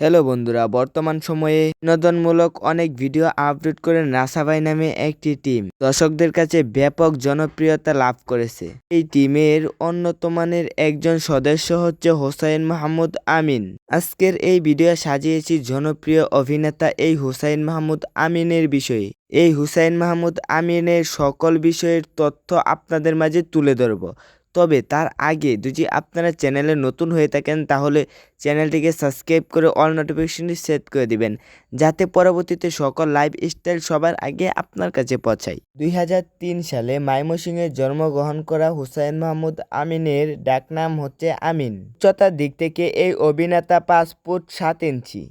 Hello বন্ধুরা, বর্তমান সময়ে বিনোদনমূলক অনেক ভিডিও আপলোড করে নাসাবাই নামে একটি টিম দর্শকদের কাছে ব্যাপক জনপ্রিয়তা লাভ করেছে। এই টিমের অন্যতমানের একজন সদস্য হচ্ছে হোসাইন মাহমুদ আমিন। আজকের এই ভিডিও সাজিয়েছি জনপ্রিয় অভিনেতা এই হুসাইন মাহমুদ আমিনের বিষয়ে। এই হুসাইন মাহমুদ আমিনের সকল বিষয়ের তথ্য আপনাদের মাঝে তুলে ধরব। তবে তার আগে যদি আপনারা চ্যানেলে নতুন হয়ে থাকেন, তাহলে চ্যানেলটিকে সাবস্ক্রাইব করে অল নোটিফিকেশনটি সেট করে দিবেন, যাতে পরবর্তীতে সকল লাইফ স্টাইল সবার আগে আপনার কাছে পৌঁছায়। দুই হাজার তিন সালে মাইমসিংহে জন্মগ্রহণ করা হুসাইন মাহমুদ আমিনের ডাকনাম হচ্ছে আমিন। উচ্চতার দিক থেকে এই অভিনেতা পাঁচ ফুট সাত ইঞ্চি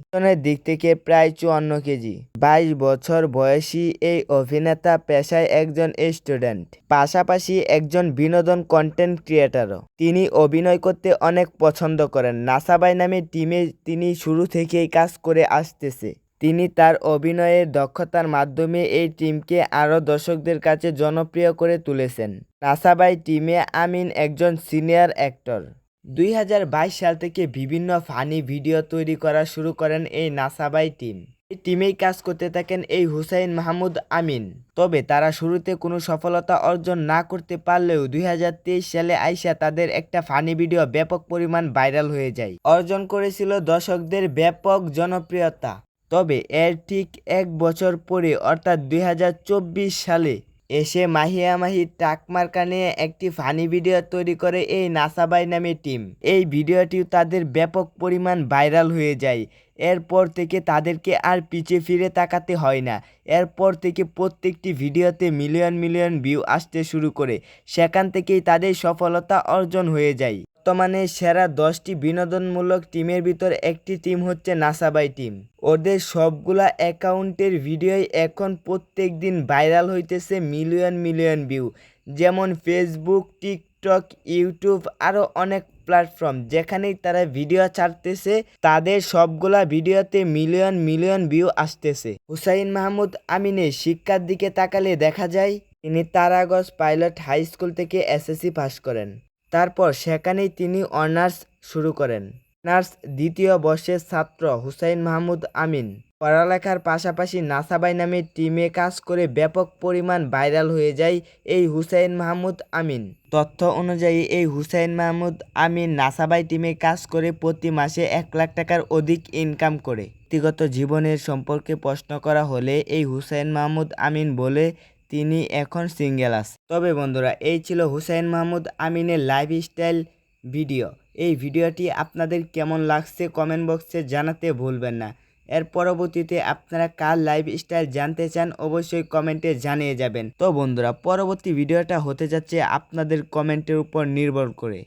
দিক থেকে প্রায় চুয়ান্ন কেজি। বাইশ বছর বয়সী এই অভিনেতা পেশায় একজন স্টুডেন্ট, পাশাপাশি একজন বিনোদন কন্টেন্ট ক্রিয়েটারও তিনি অভিনয় করতে অনেক পছন্দ করেন। নাসাবাই নামে টিমে তিনি শুরু থেকেই কাজ করে আসতেছে। তিনি তার অভিনয়ের দক্ষতার মাধ্যমে এই টিমকে আরও দর্শকদের কাছে জনপ্রিয় করে তুলেছেন। নাসাবাই টিমে আমিন একজন সিনিয়র অ্যাক্টর। দুই হাজার বাইশ সাল থেকে বিভিন্ন ফানি ভিডিও তৈরি করা শুরু করেন এই নাসাবাই টিম। টিমেই কাজ করতে থাকেন এই হুসাইন মাহমুদ আমিন। তবে তারা শুরুতে কোনো সফলতা অর্জন না করতে পারলেও দুই হাজার তেইশ সালে আইসা তাদের একটা ফানি ভিডিও ব্যাপক পরিমাণ ভাইরাল হয়ে যায়। অর্জন করেছিল দর্শকদের ব্যাপক জনপ্রিয়তা। তবে এর ঠিক এক বছর পরে, অর্থাৎ দুই হাজার চব্বিশ সালে এসে মাহিয়ামাহি মাহি টাক কানে নিয়ে একটি ফানি ভিডিও তৈরি করে এই নাসাবাই নামে টিম। এই ভিডিওটিও তাদের ব্যাপক পরিমাণ ভাইরাল হয়ে যায়। এরপর থেকে তাদেরকে আর পিছিয়ে ফিরে তাকাতে হয় না। এরপর থেকে প্রত্যেকটি ভিডিওতে মিলিয়ন মিলিয়ন ভিউ আসতে শুরু করে। সেখান থেকেই তাদের সফলতা অর্জন হয়ে যায়। বর্তমানে সেরা দশটি বিনোদনমূলক টিমের ভিতর একটি টিম হচ্ছে নাসাবাই টিম। ওদের সবগুলা অ্যাকাউন্টের ভিডিওই এখন প্রত্যেক দিন ভাইরাল হইতেছে মিলিয়ন মিলিয়ন ভিউ। যেমন ফেসবুক টিকটক ইউটিউব আরও অনেক প্ল্যাটফর্ম যেখানেই তারা ভিডিও ছাড়তেছে, তাদের সবগুলা ভিডিওতে মিলিয়ন মিলিয়ন ভিউ আসতেছে। হুসাইন মাহমুদ আমিনের শিক্ষার দিকে তাকালে দেখা যায়, তিনি তারাগজ পাইলট হাই স্কুল থেকে এসএসসি পাস করেন। তারপর সেখানেই তিনি অনার্স শুরু করেন। অনার্স দ্বিতীয় বর্ষের ছাত্র হুসাইন মাহমুদ আমিন। পড়ালেখার পাশাপাশি নাসাবাই নামে টিমে কাজ করে ব্যাপক পরিমাণ ভাইরাল হয়ে যায় এই হুসাইন মাহমুদ আমিন। তথ্য অনুযায়ী, এই হুসাইন মাহমুদ আমিন নাসাবাই টিমে কাজ করে প্রতি মাসে এক লাখ টাকার অধিক ইনকাম করে। ব্যক্তিগত জীবনের সম্পর্কে প্রশ্ন করা হলে এই হুসাইন মাহমুদ আমিন বলে তিনি এখন সিঙ্গেল আছে তবে বন্ধুরা, এই ছিল হুসাইন মাহমুদ আমিনের লাইফ স্টাইল ভিডিও এই ভিডিওটি আপনাদের কেমন লাগছে কমেন্ট বক্সে জানাতে ভুলবেন না। এর পরবর্তীতে আপনারা কার লাইফ স্টাইল জানতে চান অবশ্যই কমেন্টে জানিয়ে যাবেন। তো বন্ধুরা, পরবর্তী ভিডিওটা হতে যাচ্ছে আপনাদের কমেন্টের উপর নির্ভর করে।